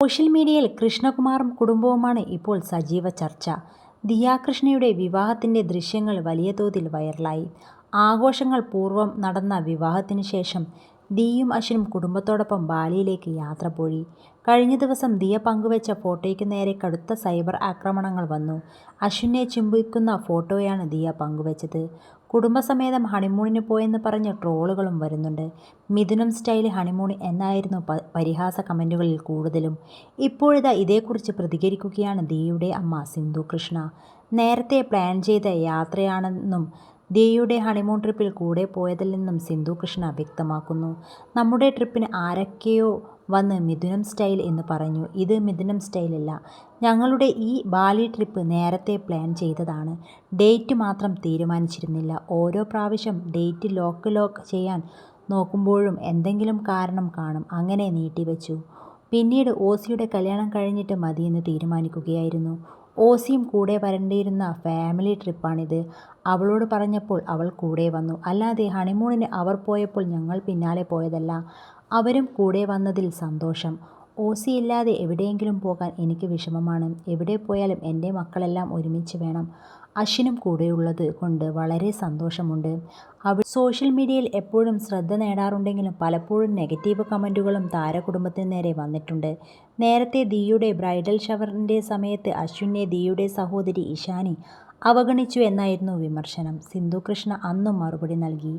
Social മീഡിയയിൽ കൃഷ്ണകുമാറും കുടുംബവുമാണ് ഇപ്പോൾ സജീവ ചർച്ച. ദിയാകൃഷ്ണയുടെ വിവാഹത്തിന്റെ ദൃശ്യങ്ങൾ വലിയ തോതിൽ വൈറലായി. ആഘോഷങ്ങൾ പൂർവം നടന്ന വിവാഹത്തിനു ശേഷം ദിയയും അശ്വിനും കുടുംബത്തോടൊപ്പം ബാലിയിലേക്ക് യാത്ര പോയി. കഴിഞ്ഞ ദിവസം ദിയ പങ്കുവെച്ച ഫോട്ടോയ്ക്ക് നേരെ കടുത്ത സൈബർ ആക്രമണങ്ങൾ വന്നു. അശ്വിനെ ചുംബിക്കുന്ന ഫോട്ടോയാണ് ദിയ പങ്കുവെച്ചത്. കുടുംബസമേതം ഹണിമൂണിന് പോയെന്ന് പറഞ്ഞ ട്രോളുകളും വരുന്നുണ്ട്. മിഥുനം സ്റ്റൈൽ ഹണിമൂൺ എന്നായിരുന്നു പരിഹാസ കമന്റുകളിൽ കൂടുതലും. ഇപ്പോഴിതാ ഇതേക്കുറിച്ച് പ്രതികരിക്കുകയാണ് ദിയയുടെ അമ്മ സിന്ധു കൃഷ്ണ. നേരത്തെ പ്ലാൻ ചെയ്ത യാത്രയാണെന്നും ദിയയുടെ ഹണിമൂൺ ട്രിപ്പിൽ കൂടെ പോയതിൽ നിന്നും സിന്ധു കൃഷ്ണ വ്യക്തമാക്കുന്നു. നമ്മുടെ ട്രിപ്പിന് ആരൊക്കെയോ വന്ന് മിഥുനം സ്റ്റൈൽ എന്ന് പറഞ്ഞു. ഇത് മിഥുനം സ്റ്റൈലല്ല. ഞങ്ങളുടെ ഈ ബാലി ട്രിപ്പ് നേരത്തെ പ്ലാൻ ചെയ്തതാണ്. ഡേറ്റ് മാത്രം തീരുമാനിച്ചിരുന്നില്ല. ഓരോ പ്രാവശ്യം ഡേറ്റ് ലോക്ക് ലോക്ക് ചെയ്യാൻ നോക്കുമ്പോഴും എന്തെങ്കിലും കാരണം കാണും. അങ്ങനെ നീട്ടിവെച്ചു. പിന്നീട് ഓസിയുടെ കല്യാണം കഴിഞ്ഞിട്ട് മതിയെന്ന് തീരുമാനിക്കുകയായിരുന്നു. ഓസിയും കൂടെ വരേണ്ടിയിരുന്ന ഫാമിലി ട്രിപ്പാണിത്. അവളോട് പറഞ്ഞപ്പോൾ അവൾ കൂടെ വന്നു. അല്ലാതെ ഹണിമൂണിന് അവർ പോയപ്പോൾ ഞങ്ങൾ പിന്നാലെ പോയതല്ല. അവരും കൂടെ വന്നതിൽ സന്തോഷം. ഓസിയില്ലാതെ എവിടെയെങ്കിലും പോകാൻ എനിക്ക് വിഷമമാണ്. എവിടെ പോയാലും എന്റെ മക്കളെല്ലാം ഒരുമിച്ച് വേണം. അശ്വിനും കൂടെയുള്ളത് കൊണ്ട് വളരെ സന്തോഷമുണ്ട്. അവൾ സോഷ്യൽ മീഡിയയിൽ എപ്പോഴും ശ്രദ്ധ നേടാറുണ്ടെങ്കിലും പലപ്പോഴും നെഗറ്റീവ് കമന്റുകളും താരകുടുംബത്തിന് നേരെ വന്നിട്ടുണ്ട്. നേരത്തെ ദിയുടെ ബ്രൈഡൽ ഷവറിന്റെ സമയത്ത് അശ്വിനെ ദിയുടെ സഹോദരി ഇഷാനി അവഗണിച്ചു എന്നായിരുന്നു വിമർശനം. സിന്ധു കൃഷ്ണ അന്നും മറുപടി നൽകി.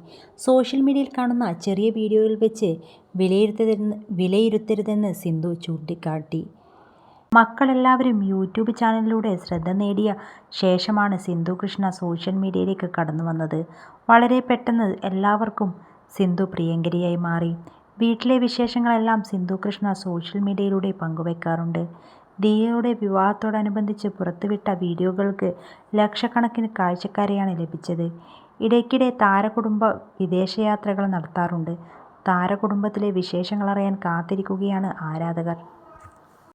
സോഷ്യൽ മീഡിയയിൽ കാണുന്ന ചെറിയ വീഡിയോയിൽ വെച്ച് വിലയിരുത്തരുതെന്ന് സിന്ധു ചൂണ്ടിക്കാട്ടി. മക്കളെല്ലാവരും യൂട്യൂബ് ചാനലിലൂടെ ശ്രദ്ധ നേടിയ ശേഷമാണ് സിന്ധു കൃഷ്ണ സോഷ്യൽ മീഡിയയിലേക്ക് കടന്നു വന്നത്. വളരെ പെട്ടെന്ന് എല്ലാവർക്കും സിന്ധു പ്രിയങ്കരിയായി മാറി. വീട്ടിലെ വിശേഷങ്ങളെല്ലാം സിന്ധു കൃഷ്ണ സോഷ്യൽ മീഡിയയിലൂടെ പങ്കുവെക്കാറുണ്ട്. ദിയയുടെ വിവാഹത്തോടനുബന്ധിച്ച് പുറത്തുവിട്ട വീഡിയോകൾക്ക് ലക്ഷക്കണക്കിന് കാഴ്ചക്കാരെയാണ് ലഭിച്ചത്. ഇടയ്ക്കിടെ താരകുടുംബം വിദേശയാത്രകൾ നടത്താറുണ്ട്. താരകുടുംബത്തിലെ വിശേഷങ്ങളറിയാൻ കാത്തിരിക്കുകയാണ് ആരാധകർ.